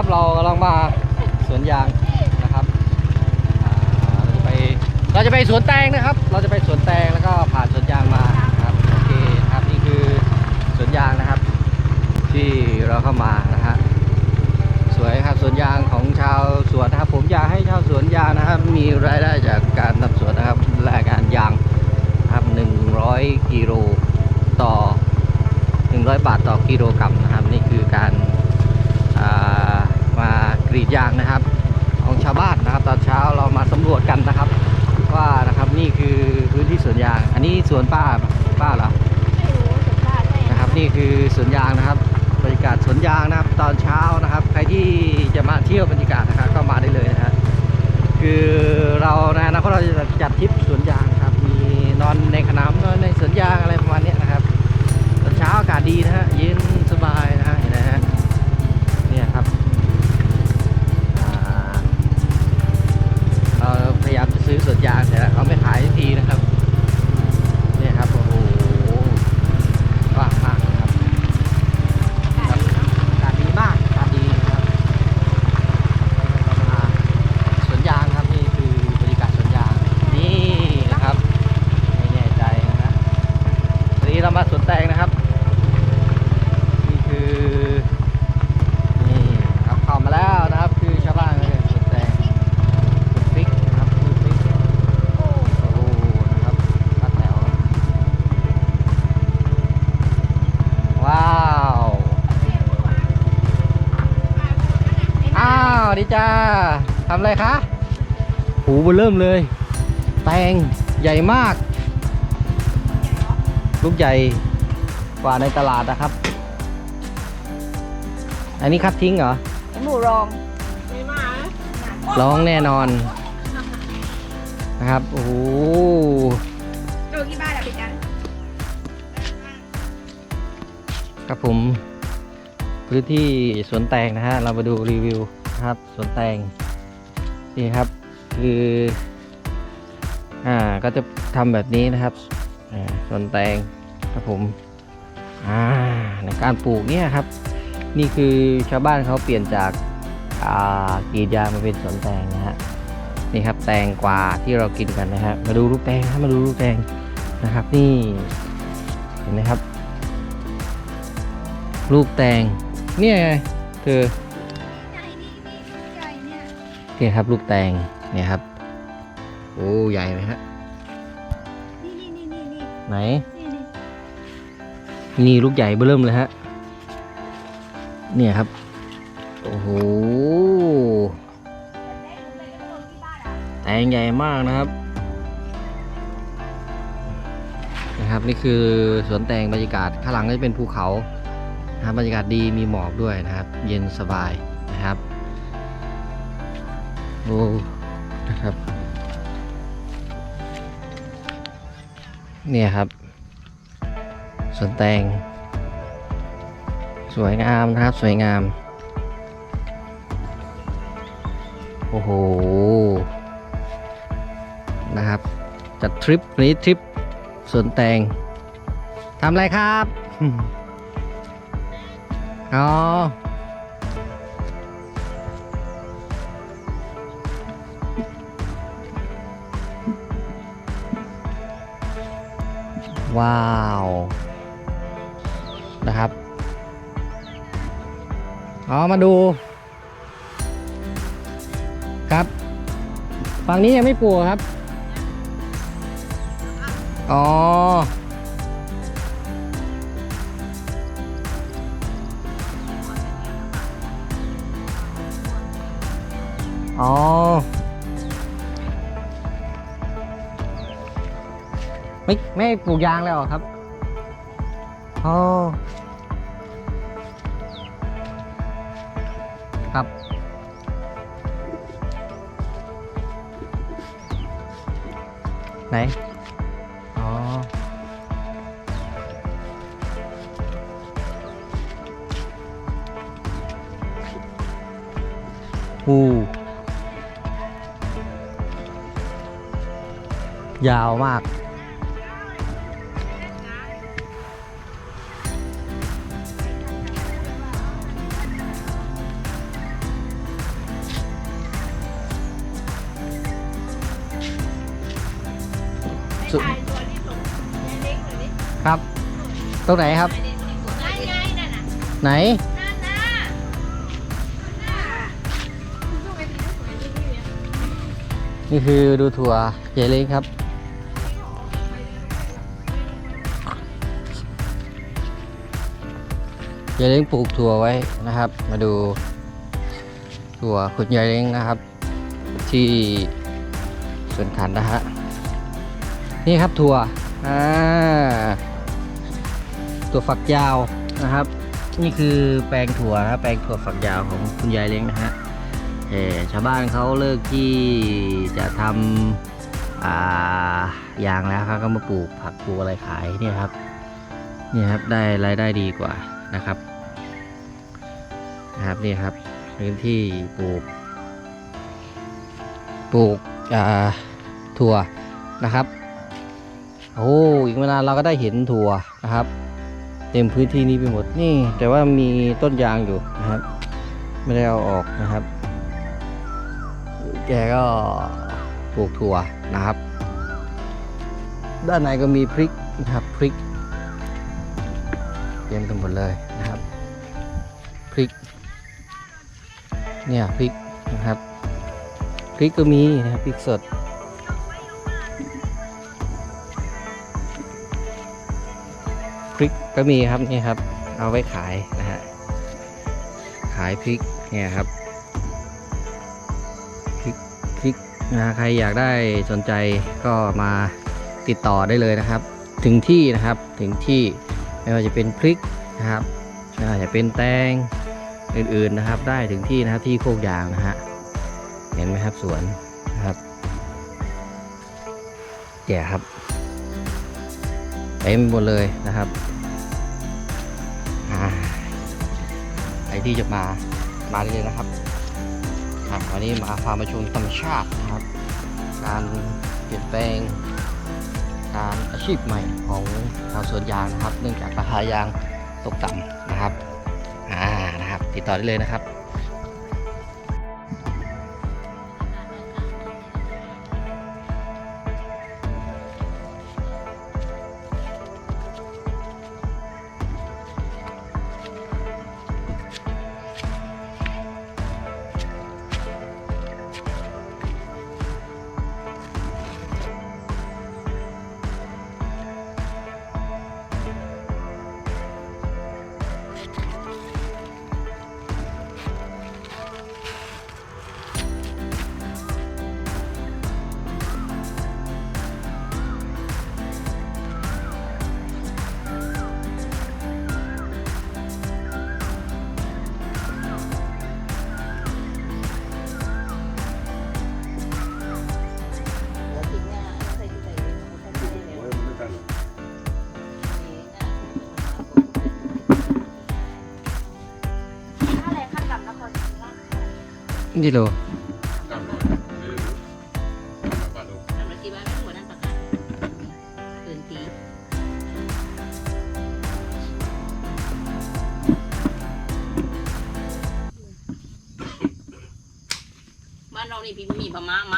ครับเรากำลังมาสวนยางนะครับเราจะไปเราจะไปสวนแตงนะครับ เราจะไปสวนแตงแล้วก็ผ่านสวนยางมาครับโอเคครับนี่คือสวนยางนะครับ ที่เราเข้ามานะฮะสวยครับสวนยางของชาวสวนนะครับ ผมอยากให้ชาวสวนยางนะครับ มีรายได้จากการทำสวนนะครับและการยางครับ100กิโลต่อ 100 บาทต่อกิโลกรัมนะครับ นี่คือการ ดยางนะครับ ของชาวบ้านนะครับ ตอนเช้าเรามาสำรวจกันนะครับ ว่านะครับนี่คือพื้นที่สวนยาง อันนี้สวนป้าป้าเหรอไม่รู้สุดยอดเลยนะครับ นี่คือสวนยางนะครับบรรยากาศสวนยางนะครับ ตอนเช้านะครับ ใครที่จะมาเที่ยวบรรยากาศนะครับก็มาได้เลยนะฮะคือเรานอนาคตเราจะจัดทริปสวนยางครับ มีนอนในขนามนอนในสวนยางอะไร ดีจ้าทำอะไรคะหูเบอเริ่มเลย แตงใหญ่มาก ลูกใหญ่กว่าในตลาดนะครับ อันนี้คัดทิ้งเหรอหมูรองร้องแน่นอน นะครับ โอ้โหโจกี่บ้านอะเป็นกันครับผม พื้นที่สวนแตงนะฮะ เรามาดูรีวิว นะครับสวนแตงนี่ครับ คืออ่าก็จะทำแบบนี้นะครับสวนแตงครับผมอ่าในการปลูกเนี่ยครับ นี่คือชาวบ้านเขาเปลี่ยนจากอ่ากรีดยางมาเป็นสวนแตงนะฮะนี่ครับแตงกวาที่เรากินกันนะฮะมาดูลูกแตงนะมาดูลูกแตงนะครับ นี่เห็นไหมครับ ลูกแตงเนี่ยไงเธอ นี่ยครับ ลูกแตงเนี่ยครับ โอ้ใหญ่ไหมฮะนี่นี่นี่นี่นี่ไหน นี่นี่นี่ลูกใหญ่เบ้อเริ่มเลยฮะเนี่ยครับ โอ้โหแตงใหญ่มากนะครับนะครับนี่คือสวนแตงบรรยากาศข้างหลังก็จะเป็นภูเขานะครับบรรยากาศดีมีหมอกด้วยนะครับ เย็นสบายนะครับ โอ้นะครับ เนี่ยครับสวนแตง สวยงามนะครับ สวยงาม โอ้โห นะครับ จัดทริปนนี้ทริปสวนแตงทำอะไรครับ อ๋อ ว้าวนะครับอ๋อมาดูครับฝั่งนี้ยังไม่ปลูกครับ อ๋อ ไม่ไม่ปลูกยางแล้วเหรอครับอ๋อครับ ไหน อ๋อหูยาวมาก สุถ่ายตัวนี่ส่งยายเล็กเลยดิครับ ตรงไหนครับนั่นไงนั่นน่ะไหนนั่นน่ะน่ะคุณส่งไปที่สวยนี่เนี่ยนี่คือดูถั่วเจเล้งครับยายเล้งปลูกถั่วไว้นะครับ มาดูถั่วคุณยายเล้งนะครับ ที่สวนขันนะฮะ นี่ครับถั่วอ่าตัวฝักยาวนะครับ นี่คือแปลงถั่วนะแปลงถั่วฝักยาวของคุณยายเล้งนะฮะเออชาวบ้านเขาเลิกที่จะทำอ่ายางแล้วครับก็มาปลูกผักปลูกอะไรขายเนี่ยครับนี่ครับได้รายได้ดีกว่านะครับนะครับนี่ครับพื้นที่ปลูก ปลูกถั่วนะครับ โอ้อีกไม่นานเราก็ได้เห็นถั่วนะครับ เต็มพื้นที่นี้ไปหมดนี่ แต่ว่ามีต้นยางอยู่นะครับ ไม่ได้เอาออกนะครับ แกก็ปลูกถั่วนะครับ ด้านในก็มีพริกนะครับพริกเต็มไปหมดเลยนะครับพริกเนี่ยพริกนะครับพริกก็มีนะครับพริกสด พริกก็มีครับนี่ครับ เอาไว้ขายนะฮะขายพริกเนี่ยครับพริกพริกนะใครอยากได้สนใจก็มาติดต่อได้เลยนะครับ ถึงที่นะครับถึงที่ไม่ว่าจะเป็นพริกนะครับไม่ว่าจะเป็นแตงอื่นๆนะครับ ได้ถึงที่นะครับที่โคกยางนะฮะเห็นไหมครับสวนนะครับแก่ครับ ต็มหมดเลยนะครับอ่าใครที่จะมามาได้เลยนะครับวันนี้มาฟาร์มประชุมธรรมชาตินะครับ การเปลี่ยนแปลง การอาชีพใหม่ของชาวสวนยางนะครับ เนื่องจากราคายางตกต่ำนะครับอ่านะครับ ติดต่อได้เลยนะครับ กิโลทำมากี่วันไม่หัวนั่นปากกาตื่นตีบ้านเรานี่พี่มีพม่ามา